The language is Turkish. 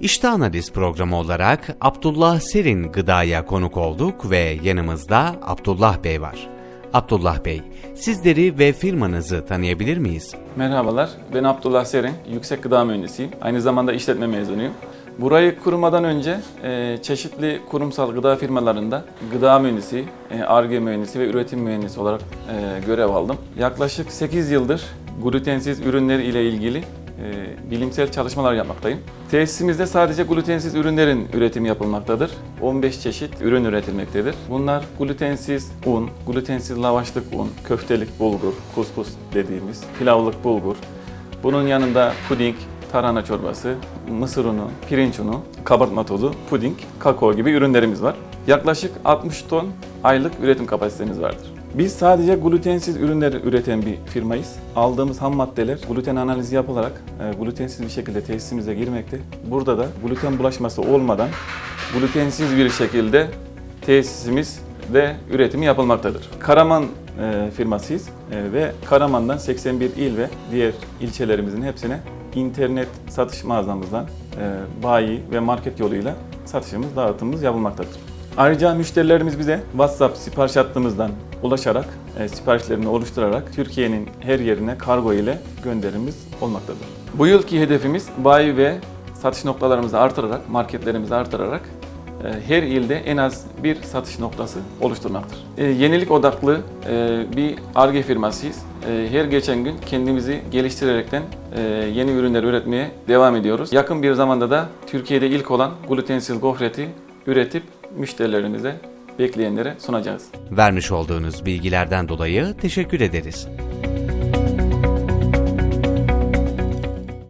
İşte Analiz programı olarak Abdullah Serin Gıda'ya konuk olduk ve yanımızda Abdullah Bey var. Abdullah Bey, sizleri ve firmanızı tanıyabilir miyiz? Merhabalar, ben Abdullah Serin, yüksek gıda mühendisiyim. Aynı zamanda işletme mezunuyum. Burayı kurmadan önce e, çeşitli kurumsal gıda firmalarında gıda mühendisi, e, ARGE mühendisi ve üretim mühendisi olarak e, görev aldım. Yaklaşık 8 yıldır glutensiz ürünler ile ilgili e, bilimsel çalışmalar yapmaktayım. Tesisimizde sadece glutensiz ürünlerin üretimi yapılmaktadır. 15 çeşit ürün üretilmektedir. Bunlar glutensiz un, glutensiz lavaşlık un, köftelik bulgur, kuskus dediğimiz, pilavlık bulgur. Bunun yanında puding, tarhana çorbası, mısır unu, pirinç unu, kabartma tozu, puding, kakao gibi ürünlerimiz var. Yaklaşık 60 ton aylık üretim kapasitemiz vardır. Biz sadece glutensiz ürünleri üreten bir firmayız. Aldığımız ham maddeler gluten analizi yapılarak e, glutensiz bir şekilde tesisimize girmekte. Burada da gluten bulaşması olmadan glutensiz bir şekilde tesisimiz de üretimi yapılmaktadır. Karaman e, firmasıyız E, ve Karaman'dan 81 il ve diğer ilçelerimizin hepsine internet satış mağazamızdan e, bayi ve market yoluyla satışımız, dağıtımımız yapılmaktadır. Ayrıca müşterilerimiz bize WhatsApp sipariş hattımızdan ulaşarak, e, siparişlerini oluşturarak Türkiye'nin her yerine kargo ile gönderimimiz olmaktadır. Bu yılki hedefimiz bayi ve satış noktalarımızı artırarak, marketlerimizi artırarak e, her ilde en az bir satış noktası oluşturmaktır. E, yenilik odaklı e, bir ARGE firmasıyız. Her geçen gün kendimizi geliştirerekten yeni ürünler üretmeye devam ediyoruz. Yakın bir zamanda da Türkiye'de ilk olan glutensiz gofreti üretip müşterilerimize, bekleyenlere sunacağız. Vermiş olduğunuz bilgilerden dolayı teşekkür ederiz.